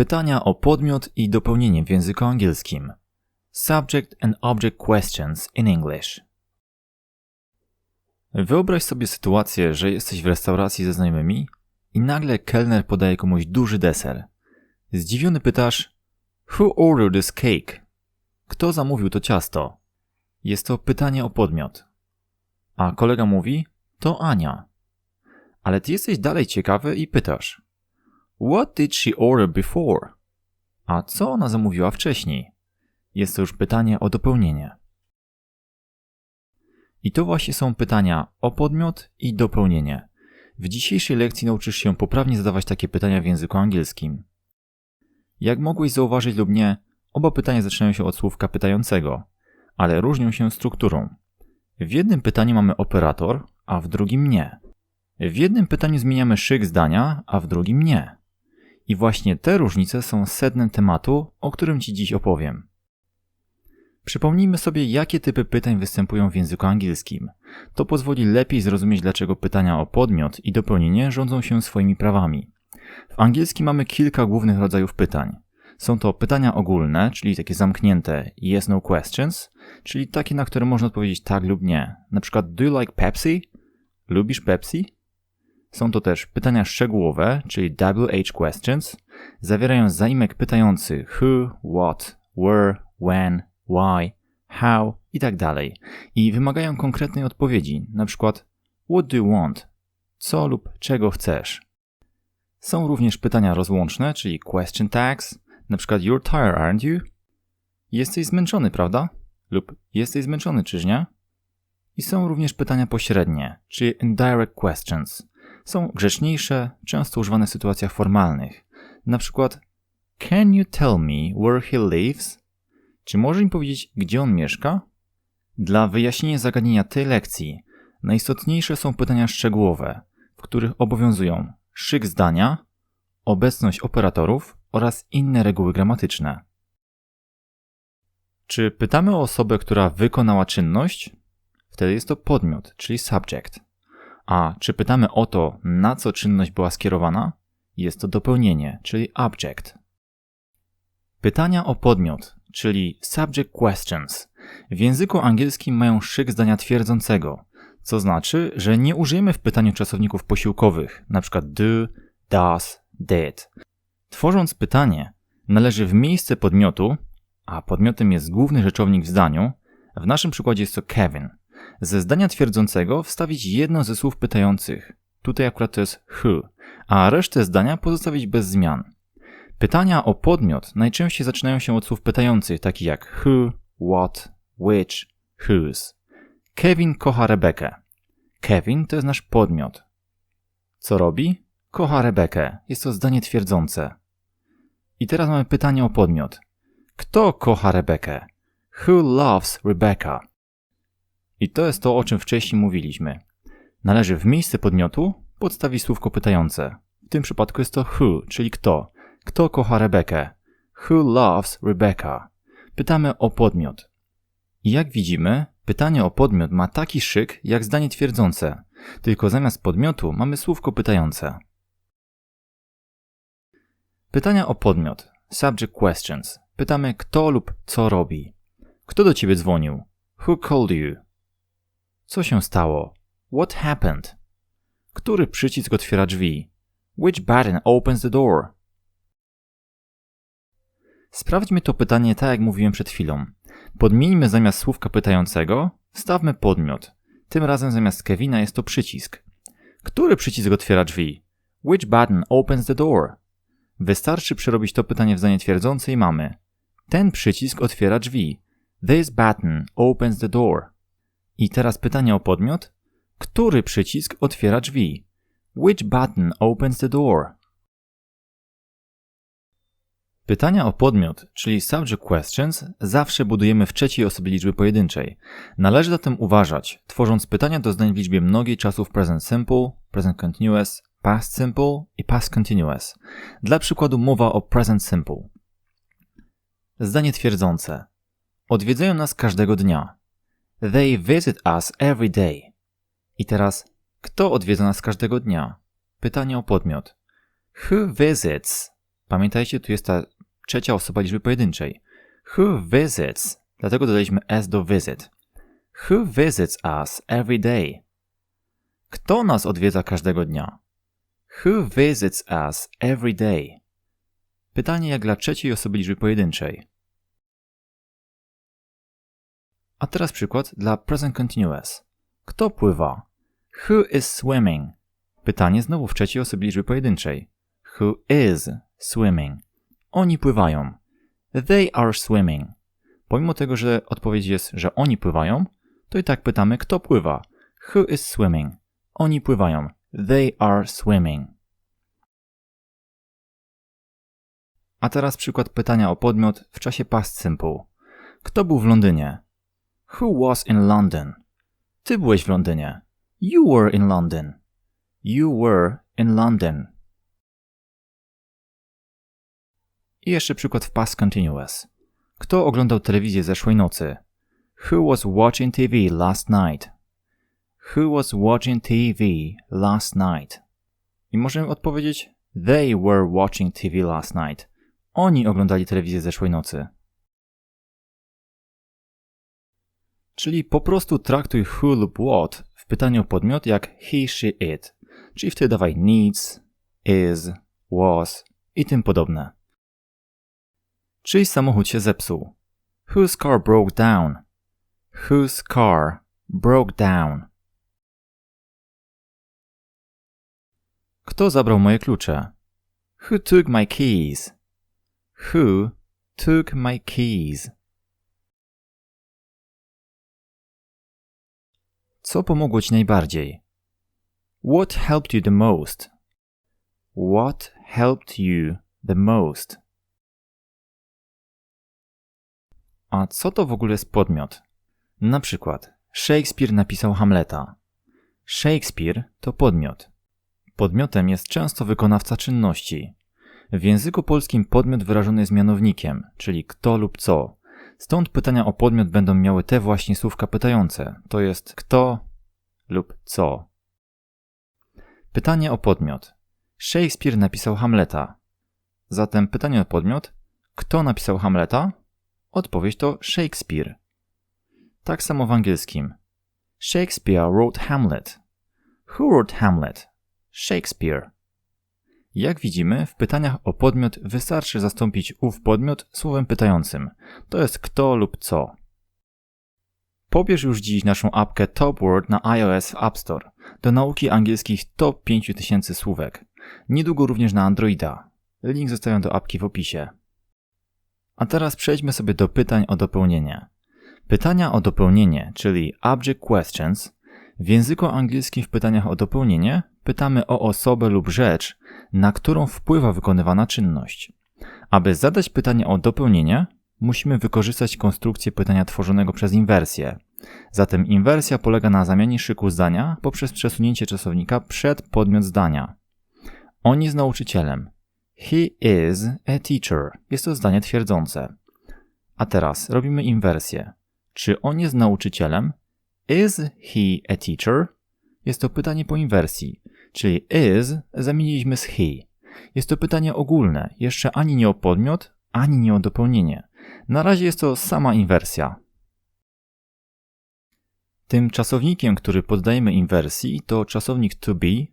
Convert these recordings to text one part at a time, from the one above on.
Pytania o podmiot i dopełnienie w języku angielskim. Subject and object questions in English. Wyobraź sobie sytuację, że jesteś w restauracji ze znajomymi i nagle kelner podaje komuś duży deser. Zdziwiony pytasz: Who ordered this cake? Kto zamówił to ciasto? Jest to pytanie o podmiot. A kolega mówi: To Ania. Ale ty jesteś dalej ciekawy i pytasz: What did she order before? A co ona zamówiła wcześniej? Jest to już pytanie o dopełnienie. I to właśnie są pytania o podmiot i dopełnienie. W dzisiejszej lekcji nauczysz się poprawnie zadawać takie pytania w języku angielskim. Jak mogłeś zauważyć lub nie, oba pytania zaczynają się od słówka pytającego, ale różnią się strukturą. W jednym pytaniu mamy operator, a w drugim nie. W jednym pytaniu zmieniamy szyk zdania, a w drugim nie. I właśnie te różnice są sednem tematu, o którym Ci dziś opowiem. Przypomnijmy sobie, jakie typy pytań występują w języku angielskim. To pozwoli lepiej zrozumieć, dlaczego pytania o podmiot i dopełnienie rządzą się swoimi prawami. W angielskim mamy kilka głównych rodzajów pytań. Są to pytania ogólne, czyli takie zamknięte yes no questions, czyli takie, na które można odpowiedzieć tak lub nie. Na przykład do you like Pepsi? Lubisz Pepsi? Są to też pytania szczegółowe, czyli WH questions, zawierają zaimek pytający who, what, where, when, why, how i tak i wymagają konkretnej odpowiedzi, przykład what do you want? Co lub czego chcesz? Są również pytania rozłączne, czyli question tags, przykład you're tired, aren't you? Jesteś zmęczony, prawda? Lub jesteś zmęczony, czyż nie? I są również pytania pośrednie, czyli indirect questions, są grzeczniejsze, często używane w sytuacjach formalnych. Na przykład Can you tell me where he lives? Czy może mi powiedzieć, gdzie on mieszka? Dla wyjaśnienia zagadnienia tej lekcji najistotniejsze są pytania szczegółowe, w których obowiązują szyk zdania, obecność operatorów oraz inne reguły gramatyczne. Czy pytamy o osobę, która wykonała czynność? Wtedy jest to podmiot, czyli subject. A czy pytamy o to, na co czynność była skierowana? Jest to dopełnienie, czyli object. Pytania o podmiot, czyli subject questions, w języku angielskim mają szyk zdania twierdzącego, co znaczy, że nie użyjemy w pytaniu czasowników posiłkowych, np. do, does, did. Tworząc pytanie, należy w miejsce podmiotu, a podmiotem jest główny rzeczownik w zdaniu, w naszym przykładzie jest to Kevin – ze zdania twierdzącego wstawić jedno ze słów pytających. Tutaj akurat to jest who, a resztę zdania pozostawić bez zmian. Pytania o podmiot najczęściej zaczynają się od słów pytających, takich jak who, what, which, whose. Kevin kocha Rebekę. Kevin to jest nasz podmiot. Co robi? Kocha Rebekę. Jest to zdanie twierdzące. I teraz mamy pytanie o podmiot. Kto kocha Rebekę? Who loves Rebecca? I to jest to, o czym wcześniej mówiliśmy. Należy w miejsce podmiotu podstawić słówko pytające. W tym przypadku jest to who, czyli kto. Kto kocha Rebekę? Who loves Rebecca? Pytamy o podmiot. I jak widzimy, pytanie o podmiot ma taki szyk jak zdanie twierdzące, tylko zamiast podmiotu mamy słówko pytające. Pytania o podmiot. Subject questions. Pytamy kto lub co robi. Kto do ciebie dzwonił? Who called you? Co się stało? What happened? Który przycisk otwiera drzwi? Which button opens the door? Sprawdźmy to pytanie tak jak mówiłem przed chwilą. Podmieńmy zamiast słówka pytającego, stawmy podmiot. Tym razem zamiast Kevina jest to przycisk. Który przycisk otwiera drzwi? Which button opens the door? Wystarczy przerobić to pytanie w zdanie twierdzące i mamy. Ten przycisk otwiera drzwi. This button opens the door. I teraz pytanie o podmiot. Który przycisk otwiera drzwi? Which button opens the door? Pytania o podmiot, czyli subject questions, zawsze budujemy w trzeciej osobie liczby pojedynczej. Należy zatem uważać, tworząc pytania do zdań w liczbie mnogiej czasów present simple, present continuous, past simple i past continuous. Dla przykładu mowa o present simple. Zdanie twierdzące. Odwiedzają nas każdego dnia. They visit us every day. I teraz, kto odwiedza nas każdego dnia? Pytanie o podmiot. Who visits Pamiętajcie, tu jest ta trzecia osoba liczby pojedynczej. Who visits? Dlatego dodaliśmy s do visit. Who visits us every day? Kto nas odwiedza każdego dnia? Who visits us every day? Pytanie jak dla trzeciej osoby liczby pojedynczej. A teraz przykład dla present continuous. Kto pływa? Who is swimming? Pytanie znowu w trzeciej osobie liczby pojedynczej. Who is swimming? Oni pływają. They are swimming. Pomimo tego, że odpowiedź jest, że oni pływają, to i tak pytamy, kto pływa. Who is swimming? Oni pływają. They are swimming. A teraz przykład pytania o podmiot w czasie past simple. Kto był w Londynie? Who was in London? Ty byłeś w Londynie. You were in London. You were in London. I jeszcze przykład w past continuous. Kto oglądał telewizję zeszłej nocy? Who was watching TV last night? Who was watching TV last night? I możemy odpowiedzieć They were watching TV last night. Oni oglądali telewizję zeszłej nocy. Czyli po prostu traktuj who lub what w pytaniu podmiot jak he, she, it. Czyli wtedy dawaj needs, is, was i tym podobne. Czyj samochód się zepsuł? Whose car broke down? Whose car broke down? Kto zabrał moje klucze? Who took my keys? Who took my keys? Co pomogło ci najbardziej? What helped you the most? What helped you the most? A co to w ogóle jest podmiot? Na przykład, Shakespeare napisał Hamleta. Shakespeare to podmiot. Podmiotem jest często wykonawca czynności. W języku polskim podmiot wyrażony jest mianownikiem, czyli kto lub co. Stąd pytania o podmiot będą miały te właśnie słówka pytające, to jest kto lub co. Pytanie o podmiot. Shakespeare napisał Hamleta. Zatem pytanie o podmiot. Kto napisał Hamleta? Odpowiedź to Shakespeare. Tak samo w angielskim. Shakespeare wrote Hamlet. Who wrote Hamlet? Shakespeare. Jak widzimy, w pytaniach o podmiot wystarczy zastąpić ów podmiot słowem pytającym. To jest kto lub co. Pobierz już dziś naszą apkę Top Word na iOS w App Store do nauki angielskich top 5000 słówek. Niedługo również na Androida. Link zostawiam do apki w opisie. A teraz przejdźmy sobie do pytań o dopełnienie. Pytania o dopełnienie, czyli object questions, w języku angielskim w pytaniach o dopełnienie pytamy o osobę lub rzecz, na którą wpływa wykonywana czynność. Aby zadać pytanie o dopełnienie, musimy wykorzystać konstrukcję pytania tworzonego przez inwersję. Zatem inwersja polega na zamianie szyku zdania poprzez przesunięcie czasownika przed podmiot zdania. On jest nauczycielem. He is a teacher. Jest to zdanie twierdzące. A teraz robimy inwersję. Czy on jest nauczycielem? Is he a teacher? Jest to pytanie po inwersji, czyli is zamieniliśmy z he. Jest to pytanie ogólne, jeszcze ani nie o podmiot, ani nie o dopełnienie. Na razie jest to sama inwersja. Tym czasownikiem, który poddajemy inwersji, to czasownik to be,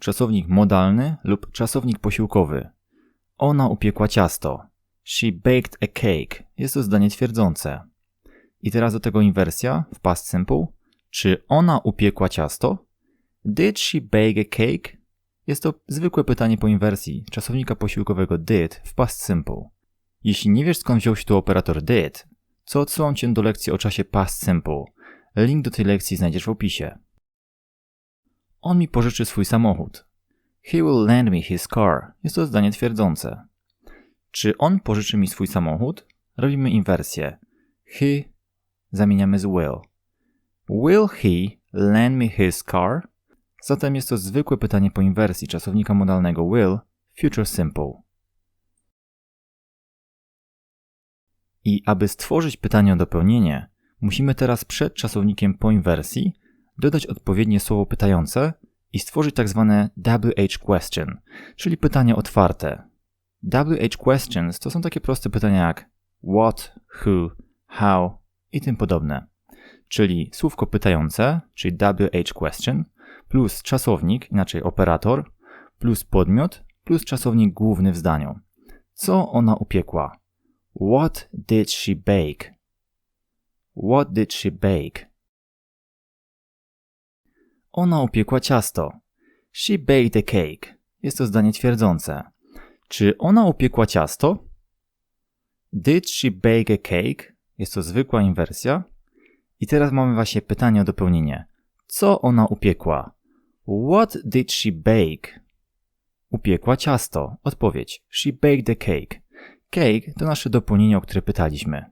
czasownik modalny lub czasownik posiłkowy. Ona upiekła ciasto. She baked a cake. Jest to zdanie twierdzące. I teraz do tego inwersja w past simple. Czy ona upiekła ciasto? Did she bake a cake? Jest to zwykłe pytanie po inwersji czasownika posiłkowego did w past simple. Jeśli nie wiesz skąd wziął się tu operator did, co odsyłam cię do lekcji o czasie past simple. Link do tej lekcji znajdziesz w opisie. On mi pożyczy swój samochód. He will lend me his car. Jest to zdanie twierdzące. Czy on pożyczy mi swój samochód? Robimy inwersję. He zamieniamy z will. Will he lend me his car? Zatem jest to zwykłe pytanie po inwersji czasownika modalnego will, future simple. I aby stworzyć pytanie o dopełnienie, musimy teraz przed czasownikiem po inwersji dodać odpowiednie słowo pytające i stworzyć tak zwane WH question, czyli pytanie otwarte. WH questions to są takie proste pytania jak what, who, how i tym podobne. Czyli słówko pytające, czyli WH question, plus czasownik, inaczej operator, plus podmiot, plus czasownik główny w zdaniu. Co ona upiekła? What did she bake? What did she bake? Ona upiekła ciasto. She baked a cake. Jest to zdanie twierdzące. Czy ona upiekła ciasto? Did she bake a cake? Jest to zwykła inwersja. I teraz mamy właśnie pytanie o dopełnienie. Co ona upiekła? What did she bake? Upiekła ciasto. Odpowiedź. She baked a cake. Cake to nasze dopełnienie, o które pytaliśmy.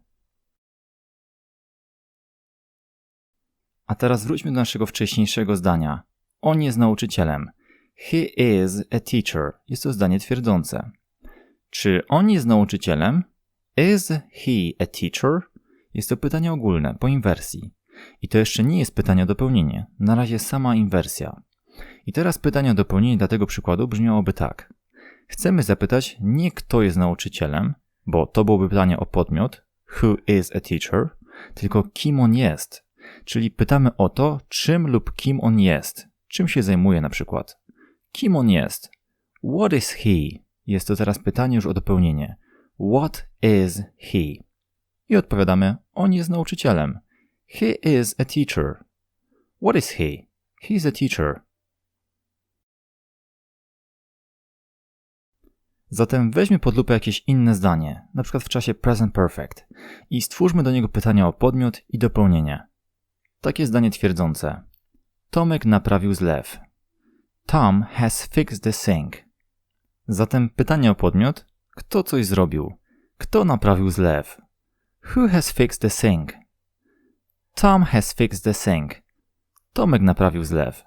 A teraz wróćmy do naszego wcześniejszego zdania. On jest nauczycielem. He is a teacher. Jest to zdanie twierdzące. Czy on jest nauczycielem? Is he a teacher? Jest to pytanie ogólne, po inwersji. I to jeszcze nie jest pytanie o dopełnienie. Na razie sama inwersja. I teraz pytanie o dopełnienie dla tego przykładu brzmiałoby tak. Chcemy zapytać nie kto jest nauczycielem, bo to byłoby pytanie o podmiot, who is a teacher, tylko kim on jest. Czyli pytamy o to, czym lub kim on jest. Czym się zajmuje na przykład. Kim on jest? What is he? Jest to teraz pytanie już o dopełnienie. What is he? I odpowiadamy, on jest nauczycielem. He is a teacher. What is he? He is a teacher. Zatem weźmy pod lupę jakieś inne zdanie, przykład w czasie present perfect, i stwórzmy do niego pytania o podmiot i dopełnienie. Takie zdanie twierdzące. Tomek naprawił zlew. Tom has fixed the sink. Zatem pytanie o podmiot. Kto coś zrobił? Kto naprawił zlew? Who has fixed the sink? Tom has fixed the sink. Tomek naprawił zlew.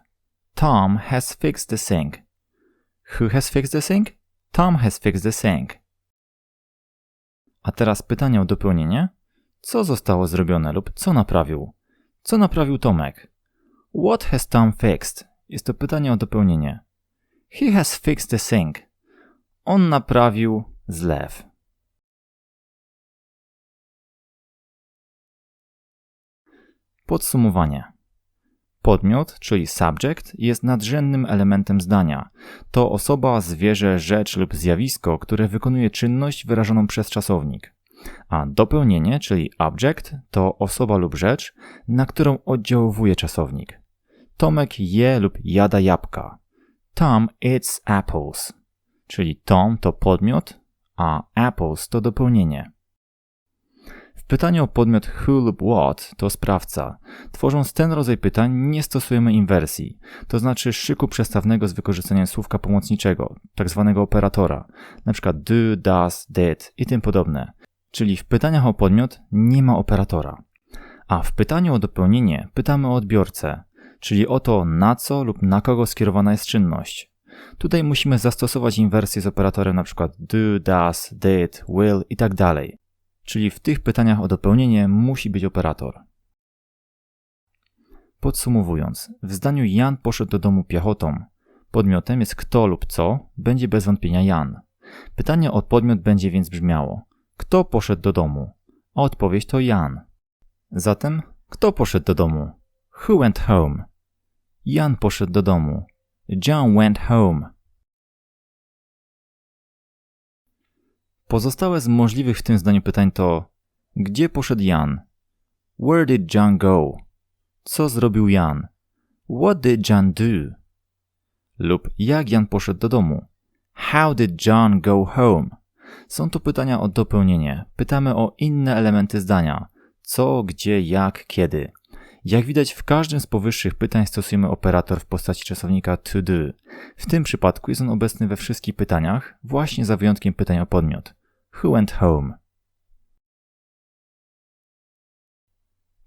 Tom has fixed the sink. Who has fixed the sink? Tom has fixed the sink. A teraz pytanie o dopełnienie. Co zostało zrobione lub co naprawił? Co naprawił Tomek? What has Tom fixed? Jest to pytanie o dopełnienie. He has fixed the sink. On naprawił zlew. Podsumowanie. Podmiot, czyli subject, jest nadrzędnym elementem zdania. To osoba, zwierzę, rzecz lub zjawisko, które wykonuje czynność wyrażoną przez czasownik. A dopełnienie, czyli object, to osoba lub rzecz, na którą oddziałuje czasownik. Tomek je lub jada jabłka. Tom eats apples. Czyli Tom to podmiot, a apples to dopełnienie. W pytaniu o podmiot who lub what to sprawca. Tworząc ten rodzaj pytań nie stosujemy inwersji, to znaczy szyku przestawnego z wykorzystaniem słówka pomocniczego, tak zwanego operatora, np. do, does, did i tym podobne. Czyli w pytaniach o podmiot nie ma operatora. A w pytaniu o dopełnienie pytamy o odbiorcę, czyli o to na co lub na kogo skierowana jest czynność. Tutaj musimy zastosować inwersję z operatorem np. do, does, did, will i tak. Czyli w tych pytaniach o dopełnienie musi być operator. Podsumowując, w zdaniu Jan poszedł do domu piechotą. Podmiotem jest kto lub co, będzie bez wątpienia Jan. Pytanie o podmiot będzie więc brzmiało: Kto poszedł do domu? A odpowiedź to Jan. Zatem, kto poszedł do domu? Who went home? Jan poszedł do domu. John went home. Pozostałe z możliwych w tym zdaniu pytań to Gdzie poszedł Jan? Where did John go? Co zrobił Jan? What did John do? Lub jak Jan poszedł do domu? How did John go home? Są to pytania o dopełnienie. Pytamy o inne elementy zdania. Co, gdzie, jak, kiedy. Jak widać, w każdym z powyższych pytań stosujemy operator w postaci czasownika to do. W tym przypadku jest on obecny we wszystkich pytaniach, właśnie za wyjątkiem pytań o podmiot. Who went home?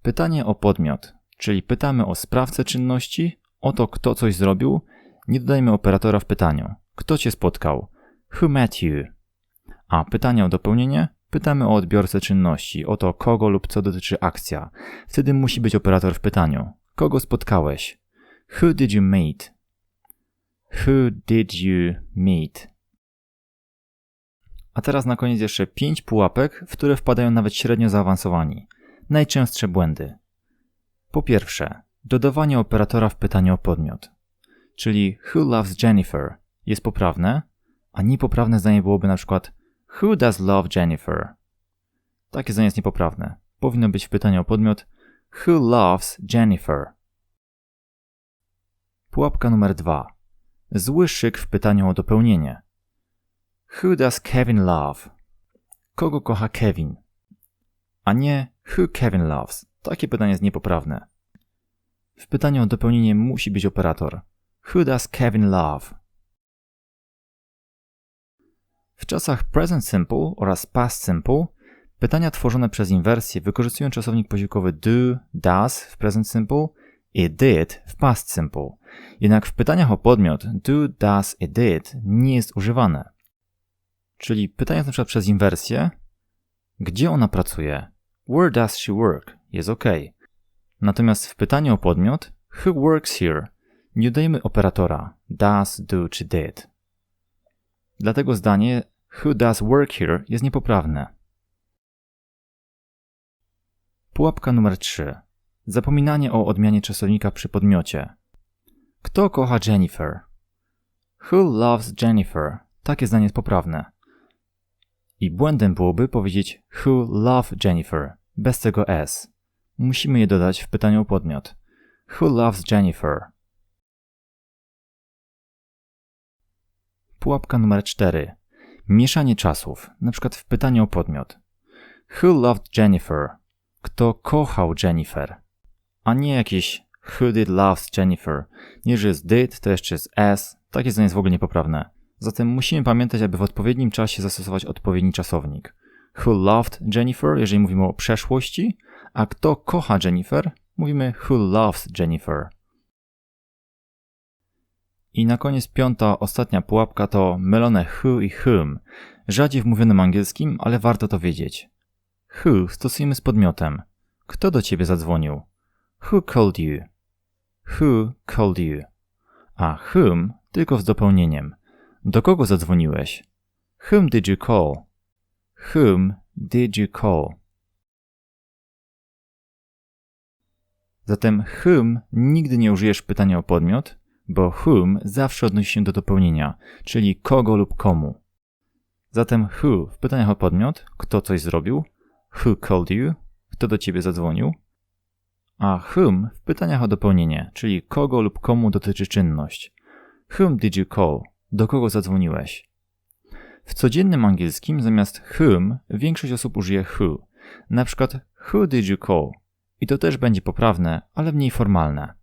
Pytanie o podmiot, czyli pytamy o sprawcę czynności, o to kto coś zrobił, nie dodajmy operatora w pytaniu. Kto cię spotkał? Who met you? A pytanie o dopełnienie? Pytamy o odbiorcę czynności, o to kogo lub co dotyczy akcja. Wtedy musi być operator w pytaniu. Kogo spotkałeś? Who did you meet? Who did you meet? A teraz na koniec jeszcze 5 pułapek, w które wpadają nawet średnio zaawansowani. Najczęstsze błędy. Po pierwsze, dodawanie operatora w pytaniu o podmiot. Czyli Who loves Jennifer jest poprawne, a niepoprawne zdanie byłoby na przykład Who does love Jennifer? Takie zdanie jest niepoprawne. Powinno być w pytaniu o podmiot Who loves Jennifer? Pułapka numer dwa. Zły szyk w pytaniu o dopełnienie. Who does Kevin love? Kogo kocha Kevin? A nie Who Kevin loves? Takie pytanie jest niepoprawne. W pytaniu o dopełnienie musi być operator. Who does Kevin love? W czasach present simple oraz past simple pytania tworzone przez inwersję wykorzystują czasownik posiłkowy do, does w present simple i did w past simple. Jednak w pytaniach o podmiot do, does i did nie jest używane. Czyli pytanie na przykład przez inwersję gdzie ona pracuje? Where does she work? Jest ok. Natomiast w pytaniu o podmiot who works here nie dodajemy operatora does, do czy did. Dlatego zdanie who does work here jest niepoprawne. Pułapka numer 3. Zapominanie o odmianie czasownika przy podmiocie. Kto kocha Jennifer? Who loves Jennifer? Takie zdanie jest poprawne. I błędem byłoby powiedzieć who love Jennifer bez tego s. Musimy je dodać w pytaniu o podmiot. Who loves Jennifer? Pułapka numer 4. Mieszanie czasów, na przykład w pytaniu o podmiot. Who loved Jennifer? Kto kochał Jennifer? A nie jakieś who did loves Jennifer. Nie, że jest did, to jeszcze jest s. Takie zdanie jest w ogóle niepoprawne. Zatem musimy pamiętać, aby w odpowiednim czasie zastosować odpowiedni czasownik. Who loved Jennifer, jeżeli mówimy o przeszłości, a kto kocha Jennifer, mówimy who loves Jennifer. I na koniec piąta, ostatnia pułapka to mylone who i whom. Rzadziej w mówionym angielskim, ale warto to wiedzieć. Who stosujemy z podmiotem. Kto do ciebie zadzwonił? Who called you? Who called you? A whom tylko z dopełnieniem. Do kogo zadzwoniłeś? Whom did you call? Whom did you call? Zatem whom nigdy nie użyjesz pytania o podmiot, bo whom zawsze odnosi się do dopełnienia, czyli kogo lub komu. Zatem who w pytaniach o podmiot, kto coś zrobił, who called you, kto do ciebie zadzwonił, a whom w pytaniach o dopełnienie, czyli kogo lub komu dotyczy czynność. Whom did you call? Do kogo zadzwoniłeś? W codziennym angielskim zamiast whom większość osób użyje who. Na przykład who did you call? I to też będzie poprawne, ale mniej formalne.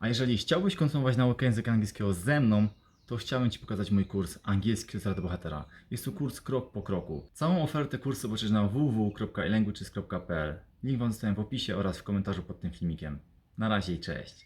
A jeżeli chciałbyś konsumować naukę języka angielskiego ze mną, to chciałem Ci pokazać mój kurs Angielski Strat Bohatera. Jest to kurs krok po kroku. Całą ofertę kursu zobaczysz na www.ilanguages.pl. Link Wam zostawiam w opisie oraz w komentarzu pod tym filmikiem. Na razie i cześć.